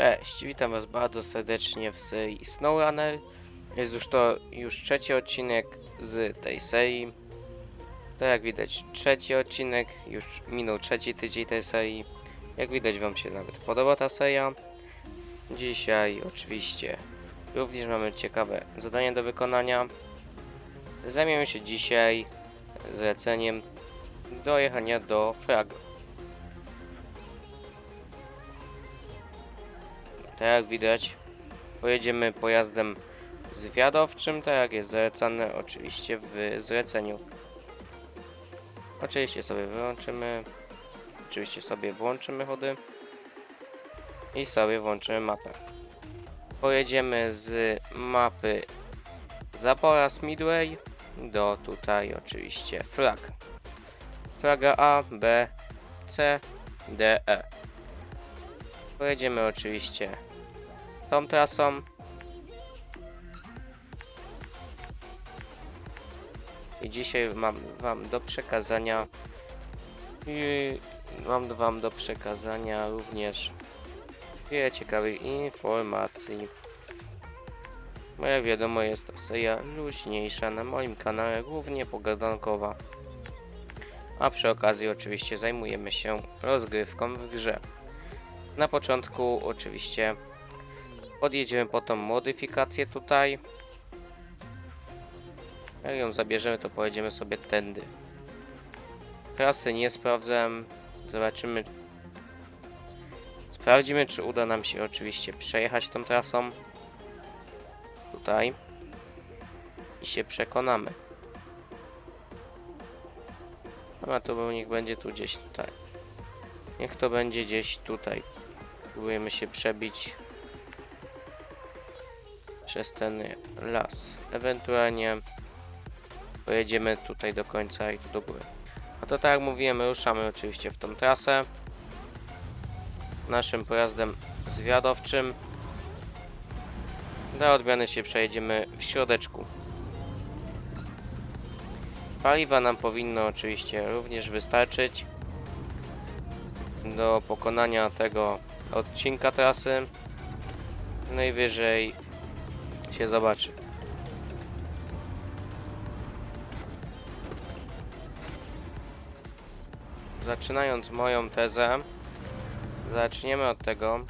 Cześć, witam was bardzo serdecznie w serii SnowRunner. Jest już to już trzeci odcinek z tej serii. To jak widać trzeci odcinek, już minął trzeci tydzień tej serii. Jak widać wam się nawet podoba ta seria. Dzisiaj oczywiście również mamy ciekawe zadanie do wykonania. Zajmiemy się dzisiaj zleceniem dojechania do Frago. Tak jak widać, pojedziemy pojazdem zwiadowczym, tak jak jest zalecane oczywiście w zleceniu. Oczywiście sobie wyłączymy, oczywiście sobie włączymy chody i sobie włączymy mapę. Pojedziemy z mapy Zapora Midway do tutaj oczywiście flag. Flaga A, B, C, D, E. Pojedziemy oczywiście tą trasą. I dzisiaj mam wam do przekazania mam wam do przekazania również wiele ciekawych informacji. Bo jak wiadomo jest seria luźniejsza na moim kanale, głównie pogadankowa. A przy okazji oczywiście zajmujemy się rozgrywką w grze. Na początku oczywiście podjedziemy po tą modyfikację tutaj. Jak ją zabierzemy, to pojedziemy sobie tędy. Trasy nie sprawdzam. Zobaczymy. Sprawdzimy, czy uda nam się oczywiście przejechać tą trasą. Tutaj. I się przekonamy. A to bo niech będzie tu gdzieś tutaj. Niech to będzie gdzieś tutaj. Próbujemy się przebić przez ten las. Ewentualnie pojedziemy tutaj do końca i tu do góry. A to tak jak mówiłem, ruszamy oczywiście w tą trasę. Naszym pojazdem zwiadowczym. Do odmiany się przejedziemy w środeczku. Paliwa nam powinno oczywiście również wystarczyć do pokonania tego odcinka trasy. Najwyżej się zobaczy. Zaczynając moją tezę, zaczniemy od tego,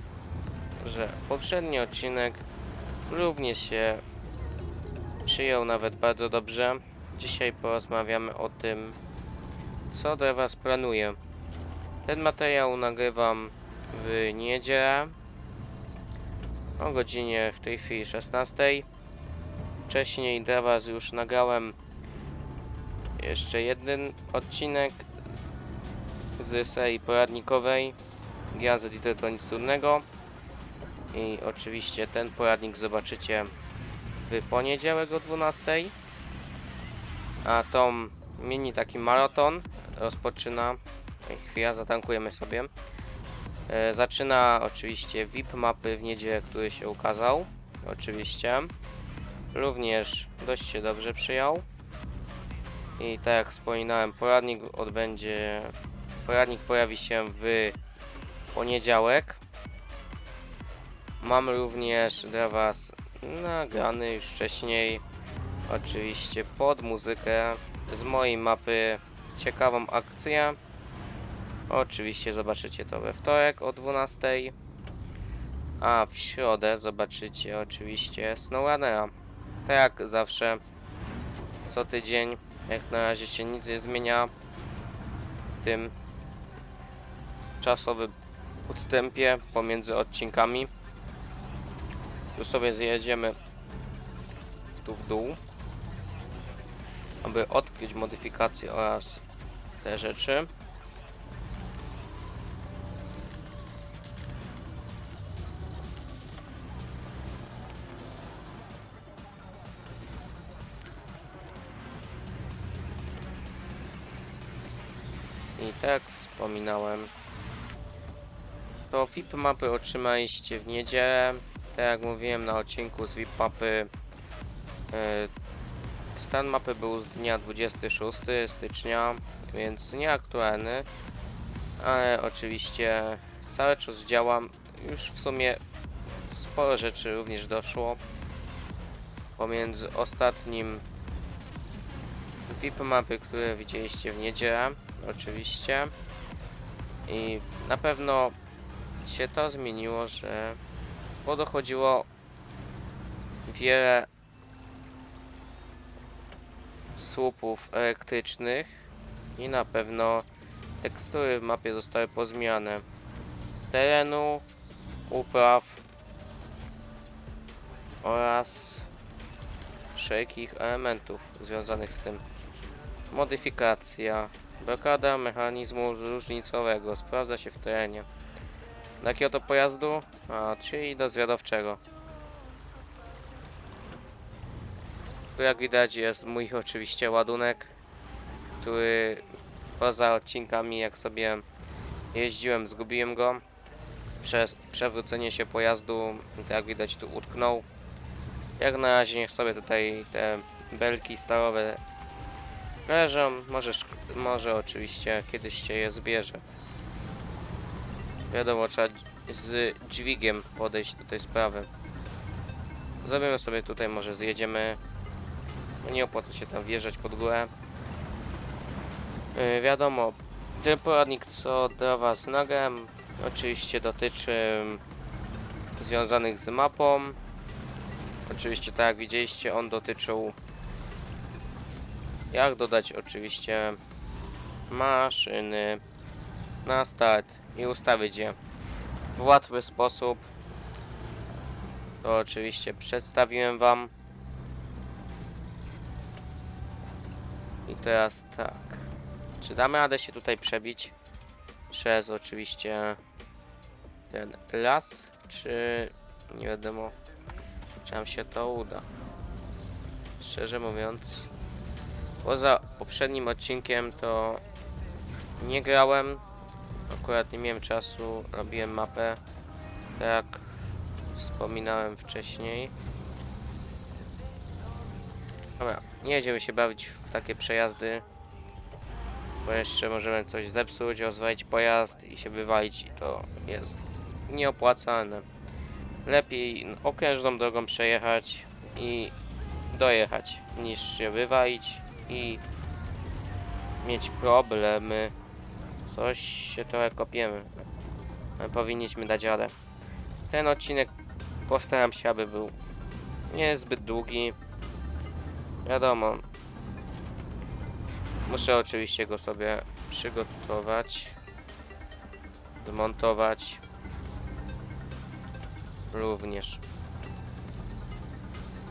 że poprzedni odcinek również się przyjął nawet bardzo dobrze. Dzisiaj porozmawiamy o tym, co dla Was planuję. Ten materiał nagrywam w niedzielę o godzinie w tej chwili 16. Wcześniej dla Was już nagrałem jeszcze jeden odcinek z serii poradnikowej Gia z Editor nic trudnego i oczywiście ten poradnik zobaczycie w poniedziałek o 12. A tą mini taki maraton rozpoczyna chwila, zatankujemy sobie. E, zaczyna oczywiście VIP mapy w niedzielę, który się ukazał. Oczywiście. Również dość się dobrze przyjął. I tak jak wspominałem, poradnik odbędzie. Poradnik pojawi się w poniedziałek. Mam również dla Was nagrany już wcześniej, oczywiście pod muzykę z mojej mapy ciekawą akcję. Oczywiście zobaczycie to we wtorek o 12. A w środę zobaczycie oczywiście SnowRunnera. Tak jak zawsze, co tydzień, jak na razie się nic nie zmienia w tym czasowym odstępie pomiędzy odcinkami. Tu sobie zjedziemy tu w dół, aby odkryć modyfikacje oraz te rzeczy. I tak wspominałem, to VIP mapy otrzymaliście w niedzielę. Tak jak mówiłem na odcinku z VIP mapy, e, stan mapy był z dnia 26 stycznia, więc nieaktualny, ale oczywiście cały czas działam. Już w sumie sporo rzeczy również doszło pomiędzy ostatnim VIP mapy, które widzieliście w niedzielę, oczywiście. I na pewno się to zmieniło, że podochodziło wiele słupów elektrycznych i na pewno tekstury w mapie zostały pozmieniane. Terenu, upraw oraz wszelkich elementów związanych z tym. Modyfikacja. Blokada mechanizmu różnicowego sprawdza się w terenie. Do jakiego pojazdu? A, czyli do zwiadowczego. Tu jak widać jest mój oczywiście ładunek, który poza odcinkami jak sobie jeździłem, zgubiłem go. Przez przewrócenie się pojazdu, tak jak widać tu utknął. Jak na razie niech sobie tutaj te belki stalowe leżą. Może, może oczywiście kiedyś się je zbierze. Wiadomo, trzeba z dźwigiem podejść do tej sprawy. Zrobimy sobie tutaj, może zjedziemy. No Nie opłaca się tam wjeżdżać pod górę. Yy, wiadomo, ten poradnik co dla Was nagram oczywiście dotyczy związanych z mapą. Oczywiście tak jak widzieliście on dotyczył jak dodać oczywiście maszyny na start i ustawić je w łatwy sposób. To oczywiście przedstawiłem Wam. I teraz tak. Czy damy radę się tutaj przebić? Przez oczywiście ten las, czy nie wiadomo, czy nam się to uda. Szczerze mówiąc, poza poprzednim odcinkiem to nie grałem. Akurat nie miałem czasu, robiłem mapę, tak jak wspominałem wcześniej. Dobra, nie będziemy się bawić w takie przejazdy, bo jeszcze możemy coś zepsuć, rozwalić pojazd i się wywalić i to jest nieopłacalne. Lepiej okrężną drogą przejechać i dojechać, niż się wywalić i mieć problemy. Coś się trochę kopiemy. Powinniśmy dać radę. Ten odcinek postaram się, aby był niezbyt długi. Wiadomo. Muszę oczywiście go sobie przygotować, zmontować również.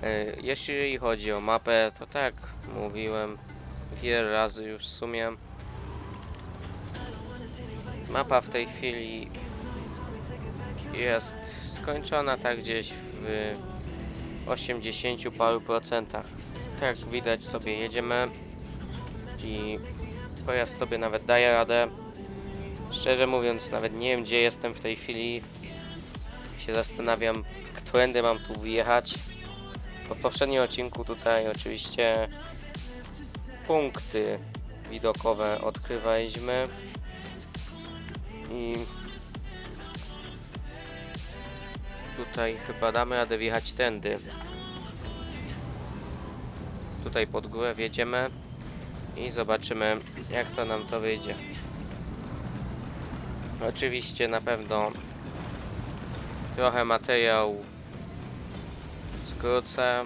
E, Jeśli chodzi o mapę, to tak mówiłem wiele razy już w sumie. Mapa w tej chwili jest skończona tak gdzieś w 80 paru procentach. Tak widać sobie jedziemy i pojazd sobie nawet daje radę. Szczerze mówiąc nawet nie wiem gdzie jestem w tej chwili. Się zastanawiam, którędy mam tu wjechać. Bo w poprzednim odcinku tutaj oczywiście punkty widokowe odkrywaliśmy i tutaj chyba damy radę wjechać tędy. Tutaj pod górę wjedziemy i zobaczymy jak to nam to wyjdzie. Oczywiście na pewno trochę materiał skrócę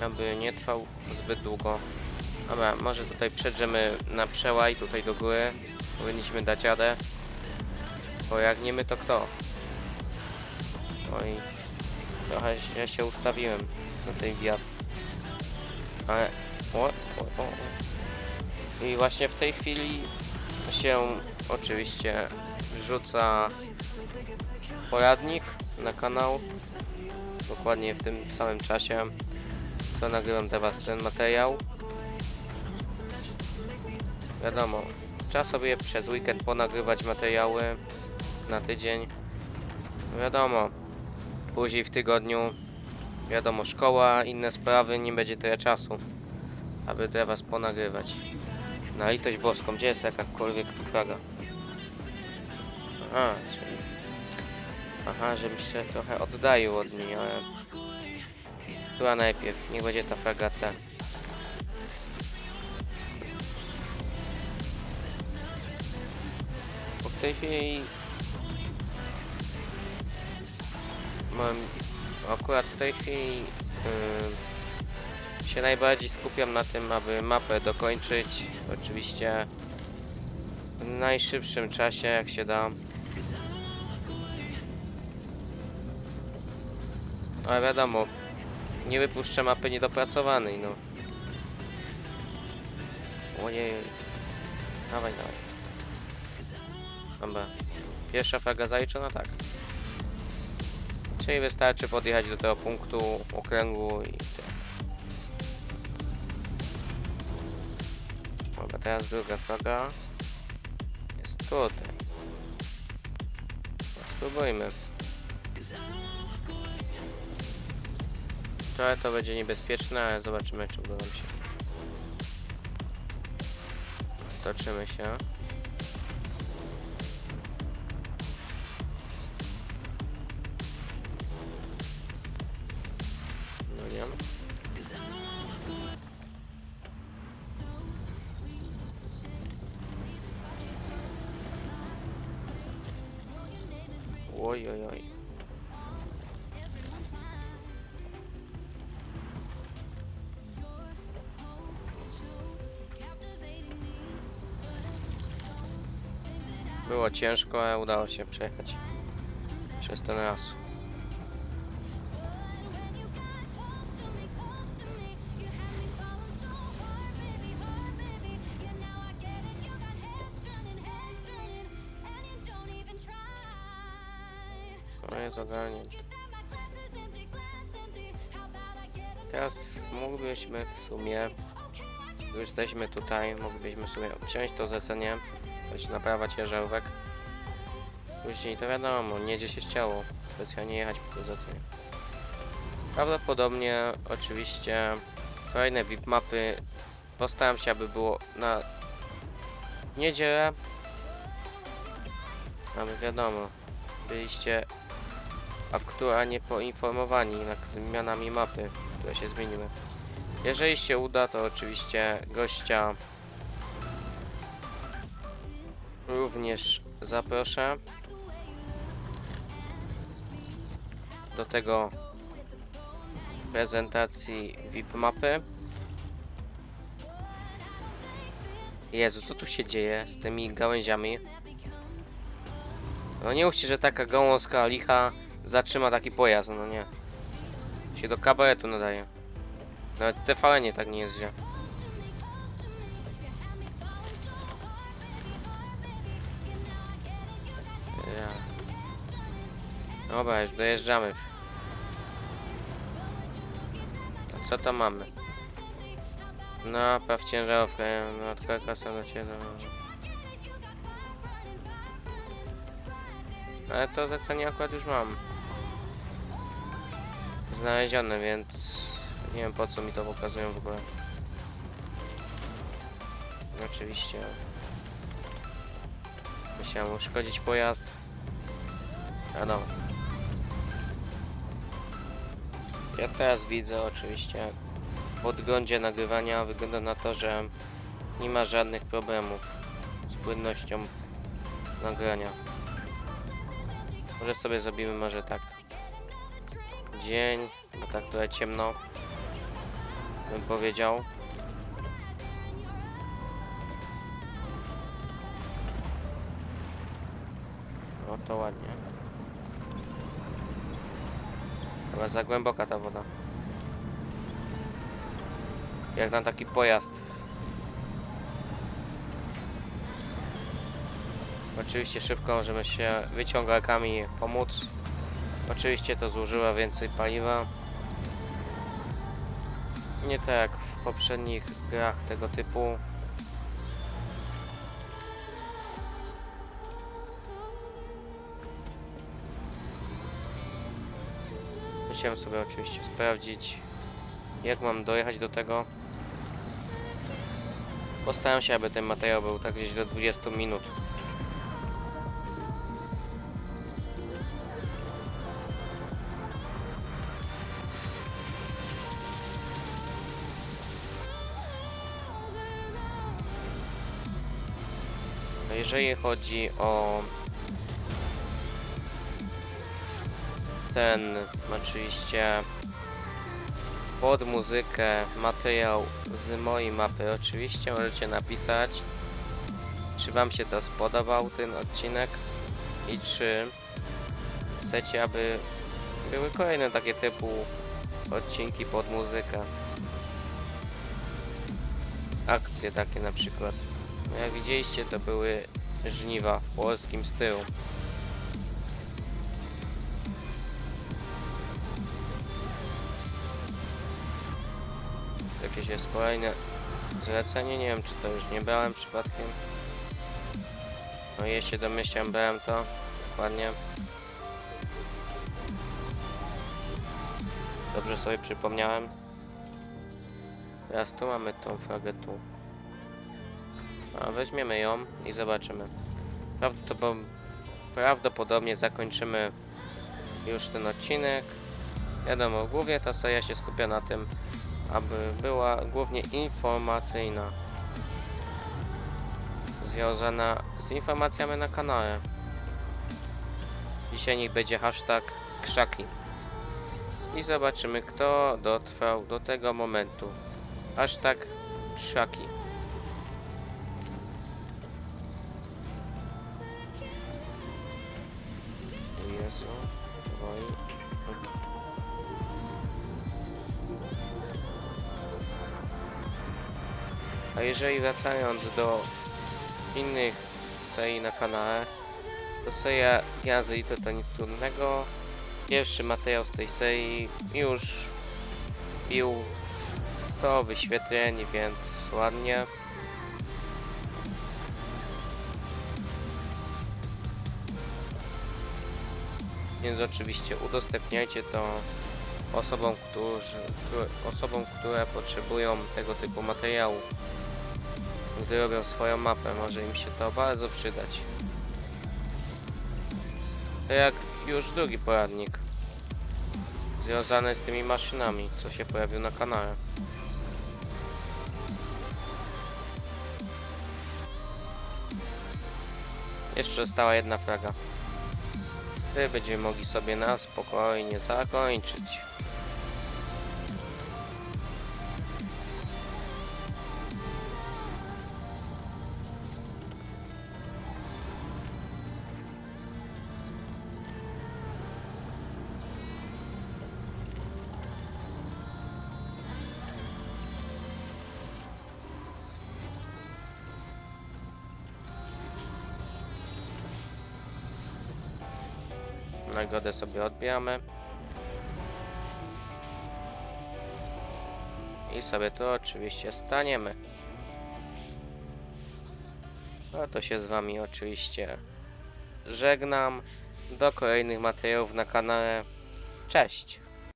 aby nie trwał zbyt długo. Dobra, może tutaj przedrzemy na przełaj, tutaj do góry. Powinniśmy dać radę. Bo jak nie my, to kto? Oj, trochę źle się ustawiłem na ten wjazd. Ale... O, o, o. I właśnie w tej chwili się oczywiście wrzuca poradnik na kanał. Dokładnie w tym samym czasie co nagrywam was ten materiał. Wiadomo, trzeba sobie przez weekend ponagrywać materiały na tydzień. Wiadomo, później w tygodniu, wiadomo, szkoła, inne sprawy, nie będzie tyle czasu, aby was ponagrywać. Na litość boską, gdzie jest jakakolwiek tu flaga? A, czyli Aha, żebym się trochę oddalił od niej, ale... Była najpierw, niech będzie ta flaga C. Bo w tej chwili... Mam... Akurat w tej chwili... Yy, się najbardziej skupiam na tym, aby mapę dokończyć. Oczywiście w najszybszym czasie, jak się da. Ale wiadomo, nie wypuszczę mapy niedopracowanej, no. Ojej. Dawaj, dawaj. Dobra. Pierwsza flaga zaliczona, tak. Czyli wystarczy podjechać do tego punktu okręgu i tyle. Dobra, teraz druga flaga. Jest tutaj. Spróbujmy. Trochę to będzie niebezpieczne, ale zobaczymy, czy uda nam się. Toczymy się. Było ciężko, ale udało się przejechać przez ten raz. No. Teraz mógłbyśmy w sumie, już jesteśmy tutaj, moglibyśmy sobie obciąć to zlecenie, się naprawa ciężarówek. Później to wiadomo, nie gdzie się chciało specjalnie jechać po zlecenie. Prawdopodobnie oczywiście kolejne VIP mapy postaram się, aby było na niedzielę. Mamy wiadomo, byliście aktualnie poinformowani nad zmianami mapy, które się zmieniły. Jeżeli się uda, to oczywiście gościa również zaproszę do tego prezentacji VIP mapy. Jezu, co tu się dzieje z tymi gałęziami? No nie mówcie, że taka gałązka licha zatrzyma taki pojazd, no nie. Się do kabaretu nadaje. Nawet te falenie tak nie jeździ. Ja. Dobra, już dojeżdżamy. A co tam mamy? Napraw ciężarówkę, no taka kasa dla Ciebie. Ale to zlecenie akurat już mam. Znalezione, więc nie wiem po co mi to pokazują w ogóle. Oczywiście. Musiałem uszkodzić pojazd. Wiadomo. Jak teraz widzę oczywiście w podglądzie nagrywania wygląda na to, że nie ma żadnych problemów z płynnością nagrania. Może sobie zrobimy może tak dzień, bo tak trochę ciemno bym powiedział. No to ładnie. Chyba za głęboka ta woda. Jak na taki pojazd. Oczywiście szybko możemy się wyciągarkami pomóc. Oczywiście to zużyła więcej paliwa. Nie tak jak w poprzednich grach tego typu. Chciałem sobie oczywiście sprawdzić, jak mam dojechać do tego. Postaram się, aby ten materiał był tak gdzieś do 20 minut. Jeżeli chodzi o ten oczywiście pod muzykę materiał z mojej mapy oczywiście możecie napisać czy wam się to spodobał ten odcinek i czy chcecie aby były kolejne takie typu odcinki pod muzykę. Akcje takie na przykład. Jak widzieliście to były żniwa w polskim stylu Jakieś jest kolejne zlecenie, nie wiem czy to już nie brałem przypadkiem. No jeśli domyślam, brałem to dokładnie. Dobrze sobie przypomniałem. Teraz tu mamy tą flagę tu. A weźmiemy ją i zobaczymy. Prawdopodobnie, prawdopodobnie zakończymy już ten odcinek. Wiadomo, głównie ta seria się skupia na tym, aby była głównie informacyjna. Związana z informacjami na kanale. Dzisiaj niech będzie hashtag krzaki. I zobaczymy kto dotrwał do tego momentu. Hashtag krzaki. A jeżeli wracając do innych serii na kanale, to seria jazdy i to, to nic trudnego. Pierwszy materiał z tej serii już bił 100 wyświetleń, więc ładnie. Więc oczywiście udostępniajcie to osobom, którzy, które, osobom, które potrzebują tego typu materiału gdy robią swoją mapę, może im się to bardzo przydać. To jak już drugi poradnik związany z tymi maszynami, co się pojawił na kanale. Jeszcze została jedna flaga. Ty będziemy mogli sobie na spokojnie zakończyć. Nagrodę sobie odbieramy. I sobie tu oczywiście staniemy. No to się z wami oczywiście żegnam. Do kolejnych materiałów na kanale. Cześć!